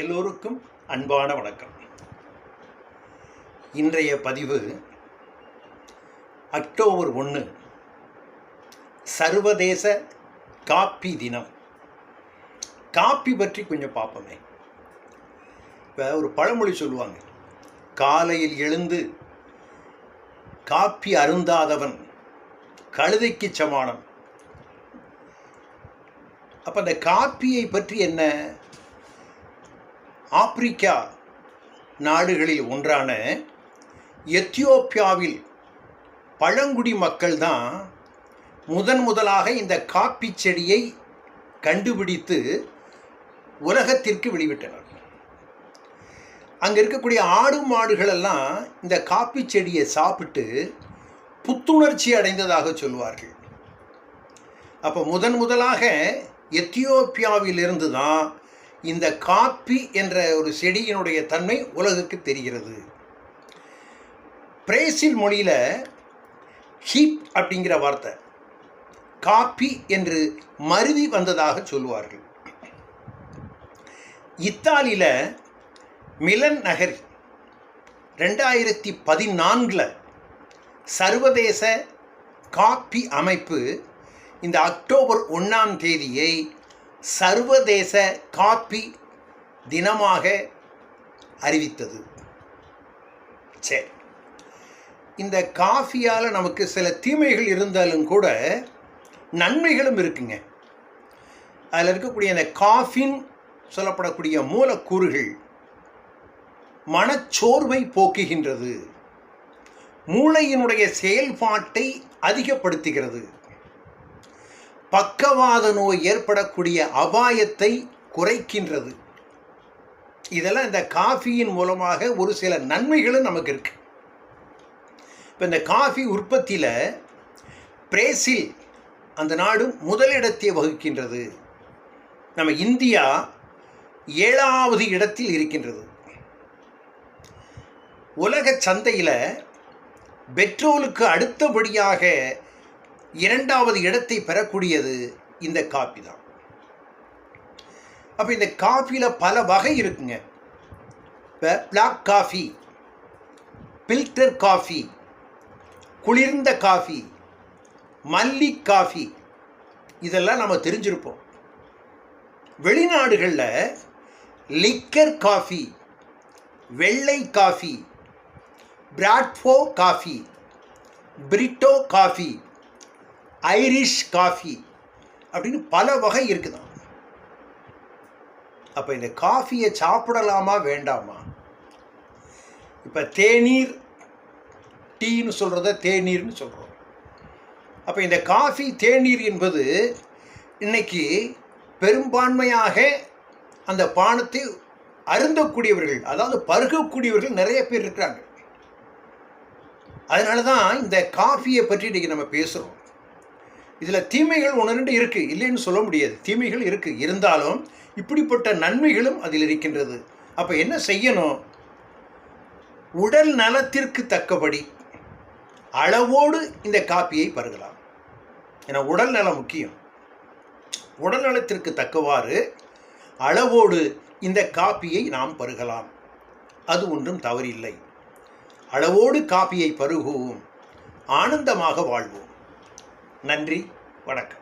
எல்லோருக்கும் அன்பான வணக்கம். இன்றைய பதிவு அக்டோபர் ஒன்று சர்வதேச காப்பி தினம். காப்பி பற்றி கொஞ்சம் பார்ப்போமே. இப்போ ஒரு பழமொழி சொல்லுவாங்க காலையில் எழுந்து காப்பி அருந்தாதவன் கழுதைக்கு சமானம். அப்போ அந்த காப்பியை பற்றி என்ன ஆப்பிரிக்கா நாடுகளில் ஒன்றான எத்தியோப்பியாவில் பழங்குடி மக்கள் தான் முதன் முதலாக இந்த காப்பி செடியை கண்டுபிடித்து உலகத்திற்கு வெளிவிட்டனர் அங்கே இருக்கக்கூடிய ஆடு மாடுகளெல்லாம் இந்த காப்பி செடியை சாப்பிட்டு புத்துணர்ச்சி அடைந்ததாக சொல்வார்கள். அப்போ முதன் முதலாக எத்தியோப்பியாவிலிருந்து தான் இந்த காப்பி என்ற ஒரு செடியினுடைய தன்மை உலகுக்கு தெரிகிறது. பிரேசில் மொழியில் ஹீப் அப்படிங்கிற வார்த்தை காப்பி என்று மருவி வந்ததாக சொல்லுவார்கள் இத்தாலியில் மிலன் நகர் ரெண்டாயிரத்தி பதினான்கில் சர்வதேச காப்பி அமைப்பு இந்த அக்டோபர் ஒன்றாம் தேதியை சர்வதேச காப்பி தினமாக அறிவித்தது. சரி. இந்த காஃபியால் நமக்கு சில தீமைகள் இருந்தாலும் கூட நன்மைகளும் இருக்குங்க. அதில் இருக்கக்கூடிய அந்த காஃபின் சொல்லப்படக்கூடிய மூலக்கூறுகள் மனச்சோர்வை போக்குகின்றது. மூளையினுடைய செயல்பாட்டை அதிகப்படுத்துகிறது. பக்கவாத நோய் ஏற்படக்கூடிய அபாயத்தை குறைக்கின்றது. இதெல்லாம் இந்த காஃபியின் மூலமாக ஒரு சில நன்மைகளும் நமக்கு இருக்கு இப்போ இந்த காஃபி உற்பத்தியில் பிரேசில் அந்த நாடு முதலிடத்தை வகுக்கின்றது. நம்ம இந்தியா ஏழாவது இடத்தில் இருக்கின்றது. உலக சந்தையில் பெட்ரோலுக்கு அடுத்தபடியாக இரண்டாவது இடத்தை பெறக்கூடியது இந்த காப்பி தான். அப்போ இந்த காஃபியில் பல வகை இருக்குங்க. இப்போ பிளாக் காஃபி பில்டர் காஃபி குளிர்ந்த காஃபி மல்லி காஃபி இதெல்லாம் நம்ம தெரிஞ்சிருப்போம். வெளிநாடுகளில் லிக்கர் காஃபி வெள்ளை காஃபி பிராட்ஃபோ காஃபி பிரிட்டோ காஃபி ஐரிஷ் காஃபி அப்படின்னு பல வகை இருக்குதான் அப்போ இந்த காஃபியை சாப்பிடலாமா வேண்டாமா? இப்போ தேநீர் டீன்னு சொல்கிறத தேநீர்னு சொல்கிறோம் அப்போ இந்த காஃபி தேநீர் என்பது இன்னைக்கு பெரும்பான்மையாக அந்த பானத்தை அருந்தக்கூடியவர்கள் அதாவது பருகக்கூடியவர்கள் நிறைய பேர் இருக்கிறாங்க. அதனால தான் இந்த காஃபியை பற்றி இன்றைக்கி நம்ம பேசுகிறோம் இதில் தீமைகள் ஒன்று இருக்குது இல்லைன்னு சொல்ல முடியாது. தீமைகள் இருக்குது இருந்தாலும் இப்படிப்பட்ட நன்மைகளும் அதில் இருக்கின்றது. அப்போ என்ன செய்யணும்? உடல் நலத்திற்கு தக்கபடி அளவோடு இந்த காப்பியை பருகலாம். ஏன்னா உடல் நலம் முக்கியம். உடல் நலத்திற்கு தக்கவாறு அளவோடு இந்த காப்பியை நாம் பருகலாம். அது ஒன்றும் தவறில்லை. அளவோடு காப்பியை பருகுவோம். ஆனந்தமாக வாழ்வோம். நன்றி வணக்கம்.